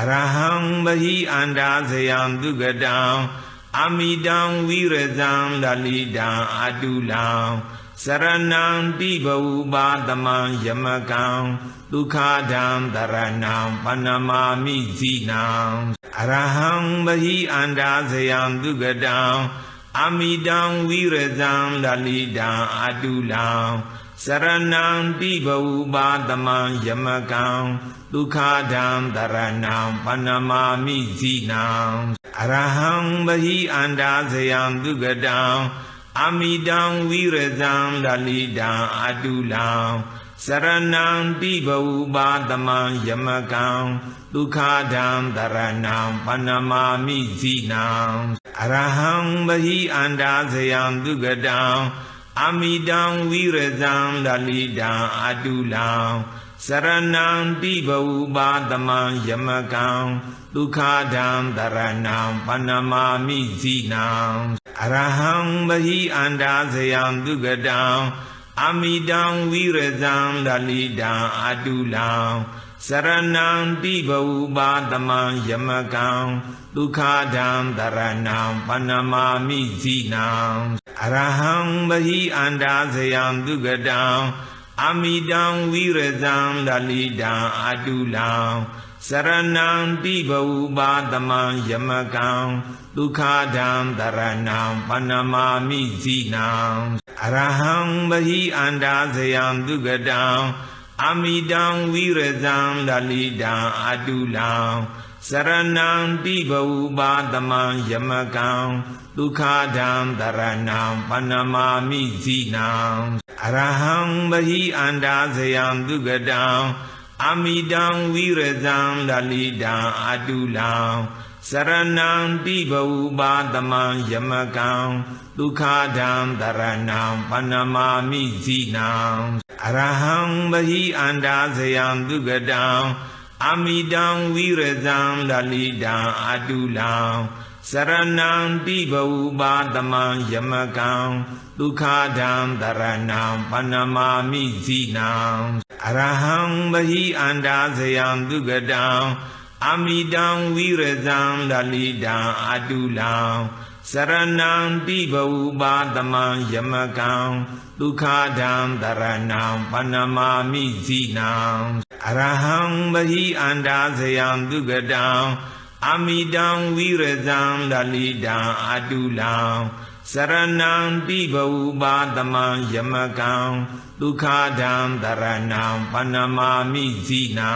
အရဟံပဟိအန္တာဇယံဒုက္ကတံအမိတံဝိရဇံလလိတံအတုလံစရဏံတိဘဝပါတမံယမကံဒုက္ခဒံတရဏံပဏမာမိဇိနံအရဟံပဟိအန္တာဇယံဒုက္ကတံအမိတံဝိရဇံလလိတံအတုလံ စရဏံတိဘဝပါတမံယမကံဒုက္ခဒံတရဏံပဏမာမိဇိနံအရဟံပဟိအန္တာဇယံဒုက္ကတံအမိတံဝိရဇံလလိတံအတုလံစရဏံတိဘဝပါတမံယမကံဒုက္ခဒံတရဏံပဏမာမိဇိနံအရဟံပဟိအန္တာဇယံဒုက္ကတံ အမိတံဝိရဇံလလိတံအတုလံစရဏံတိဘဝပါတမံယမကံဒုက္ခဒံတရဏံပဏမာမိဇိနံအရဟံပဟိအန္တာဇယံဒုက္ကတံအမိတံဝိရဇံလလိတံအတုလံစရဏံတိဘဝပါတမံယမကံဒုက္ခဒံတရဏံပဏမာမိဇိနံ အရဟံပဟိအန္တာဇယံဒုက္ကတံအမိတံဝိရဇံလလိတံအတုလံစရဏံတိဘဝပါတမံယမကံဒုက္ခဒံတရဏံပဏမာမိဇိနံအရဟံပဟိအန္တာဇယံဒုက္ကတံအမိတံဝိရဇံလလိတံအတုလံ စရဏံတိဘဝပါတမံယမကံဒုက္ခဒံတရဏံပဏမာမိဇိနံအရဟံပဟိအန္တာဇယံဒုက္ကတံအမိတံဝိရဇံလလိတံအတုလံစရဏံတိဘဝပါတမံယမကံဒုက္ခဒံတရဏံပဏမာမိဇိနံအရဟံပဟိအန္တာဇယံဒုက္ကတံ အမိတံဝိရဇံလလိတံအတုလံစရဏံတိဘဝပါတမံယမကံဒုက္ခဒံတရဏံပဏမာမိဇိနံအရဟံပဟိအန္တာဇယံဒုက္ကတံအမိတံဝိရဇံလလိတံအတုလံစရဏံတိဘဝပါတမံယမကံဒုက္ခဒံတရဏံပဏမာမိဇိနံအရဟံ ပဟိအန္တာဇယံဒုက္ကတံအမိတံဝိရဇံလလိတံအတုလံစရဏံတိဘဝပါတမံယမကံဒုက္ခဒံတရဏံပဏမာမိဇိနံ